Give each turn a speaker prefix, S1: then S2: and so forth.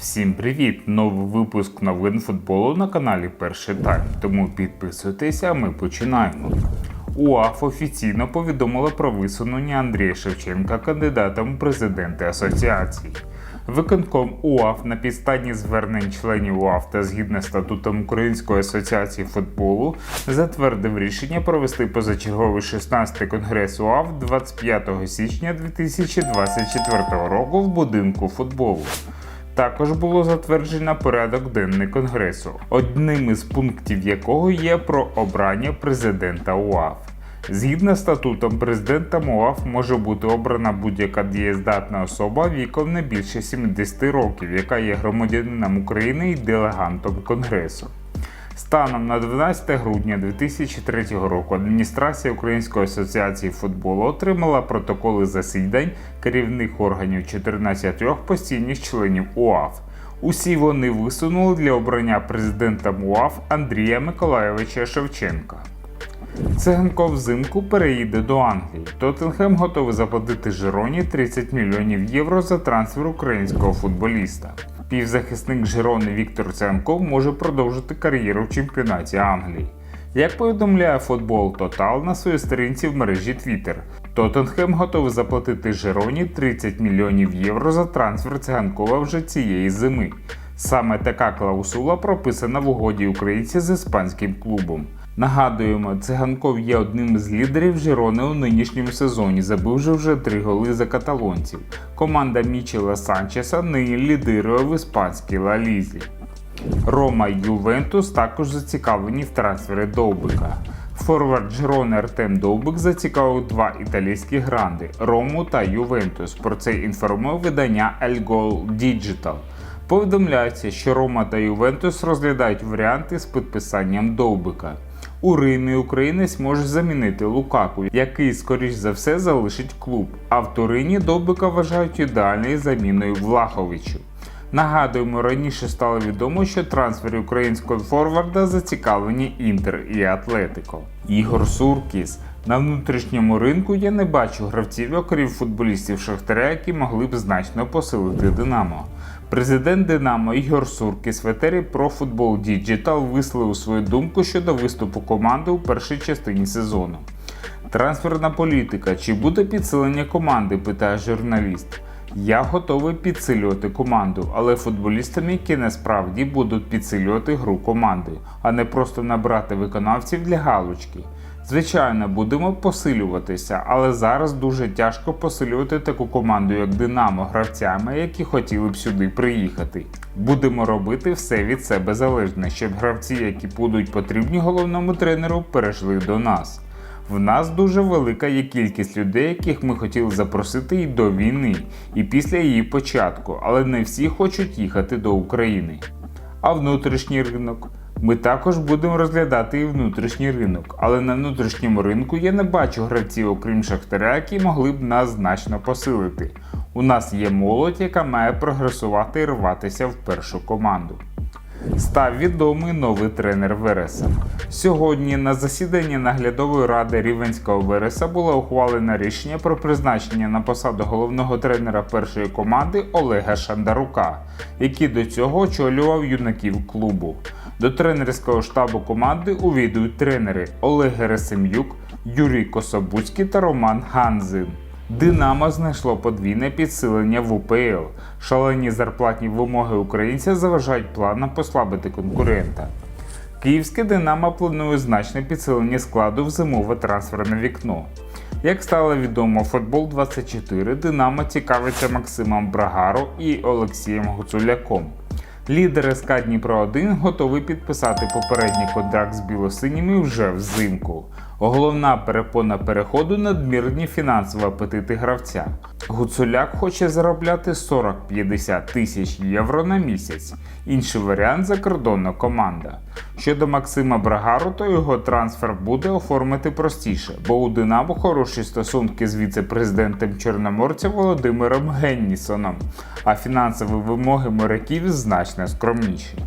S1: Всім привіт! Новий випуск новин футболу на каналі Перший Тайм. Тому підписуйтеся, ми починаємо. УАФ офіційно повідомила про висунення Андрія Шевченка кандидатом у президенти асоціації. Виконком УАФ на підставі звернень членів УАФ та згідно статутом Української асоціації футболу затвердив рішення провести позачерговий 16-й конгрес УАФ 25 січня 2024 року в будинку футболу. Також було затверджено порядок денний конгресу, одним із пунктів якого є про обрання президента УАФ. Згідно з статутом, президентом УАФ може бути обрана будь-яка дієздатна особа віком не більше 70 років, яка є громадянином України і делегантом Конгресу. Станом на 12 грудня 2003 року адміністрація Української асоціації футболу отримала протоколи засідань керівних органів 14 постійних членів УАФ. Усі вони висунули для обрання президентом УАФ Андрія Миколайовича Шевченка. Циганков взимку переїде до Англії. Тоттенхем готовий заплатити Жироні 30 мільйонів євро за трансфер українського футболіста. Півзахисник Жирони Віктор Цянков може продовжити кар'єру в чемпіонаті Англії. Як повідомляє футбол Тотал на своїй сторінці в мережі Twitter, Тоттенхем готовий заплатити Жироні 30 мільйонів євро за трансфер циганкова вже цієї зими. Саме така клаусула прописана в угоді українця з іспанським клубом. Нагадуємо, циганков є одним з лідерів Жирони у нинішньому сезоні, забивши вже три голи за каталонців. Команда Мічела Санчеса нині лідирує в іспанській Ла Лізі. Рома і Ювентус також зацікавлені в трансфері Довбика. Форвард Джерони Артем Довбик зацікавив два італійські гранди Рому та Ювентус. Про це інформує видання El Gol Digital. Повідомляється, що Рома та Ювентус розглядають варіанти з підписанням Довбика. У Римі українець може замінити Лукаку, який, скоріш за все, залишить клуб. А в Турині Довбика вважають ідеальною заміною Влаховичу. Нагадуємо, раніше стало відомо, що трансфері українського форварда зацікавлені Інтер і Атлетико. Ігор Суркіс. На внутрішньому ринку я не бачу гравців, окрім футболістів Шахтаря, які могли б значно посилити Динамо. Президент Динамо Ігор Суркіс в етері про футбол Digital висловив свою думку щодо виступу команди у першій частині сезону. Трансферна політика. Чи буде підсилення команди? питає журналіст. Я готовий підсилювати команду, але футболістами, які насправді будуть підсилювати гру команди, а не просто набрати виконавців для галочки. Звичайно, будемо посилюватися, але зараз дуже тяжко посилювати таку команду, як Динамо, гравцями, які хотіли б сюди приїхати. Будемо робити все від себе залежне, щоб гравці, які будуть потрібні головному тренеру, перейшли до нас. В нас дуже велика є кількість людей, яких ми хотіли запросити і до війни, і після її початку, але не всі хочуть їхати до України. А внутрішній ринок. Ми також будемо розглядати і внутрішній ринок, але на внутрішньому ринку я не бачу гравців, окрім Шахтаря, які могли б нас значно посилити. У нас є молодь, яка має прогресувати і рватися в першу команду. Став відомий новий тренер Вереса. Сьогодні на засіданні наглядової ради Рівенського Вереса було ухвалено рішення про призначення на посаду головного тренера першої команди Олега Шандарука, який до цього очолював юнаків клубу. До тренерського штабу команди увійдуть тренери Олег Герасим'юк, Юрій Кособуцький та Роман Ганзин. Динамо знайшло подвійне підсилення в УПЛ. Шалені зарплатні вимоги українця заважають планам послабити конкурента. Київське Динамо планує значне підсилення складу в зимове трансферне вікно. Як стало відомо, футбол 24 Динамо цікавиться Максимом Брагаро і Олексієм Гуцуляком. Лідер СК Дніпро 1 готовий підписати попередній контракт з білосиніми вже взимку. Головна перепона переходу надмірні фінансові апетити гравця. Гуцуляк хоче заробляти 40-50 тисяч євро на місяць. Інший варіант закордонна команда. Щодо Максима Брагару, то його трансфер буде оформити простіше, бо у Динамо хороші стосунки з віце-президентом Чорноморця Володимиром Геннісоном, а фінансові вимоги моряків значно скромніші.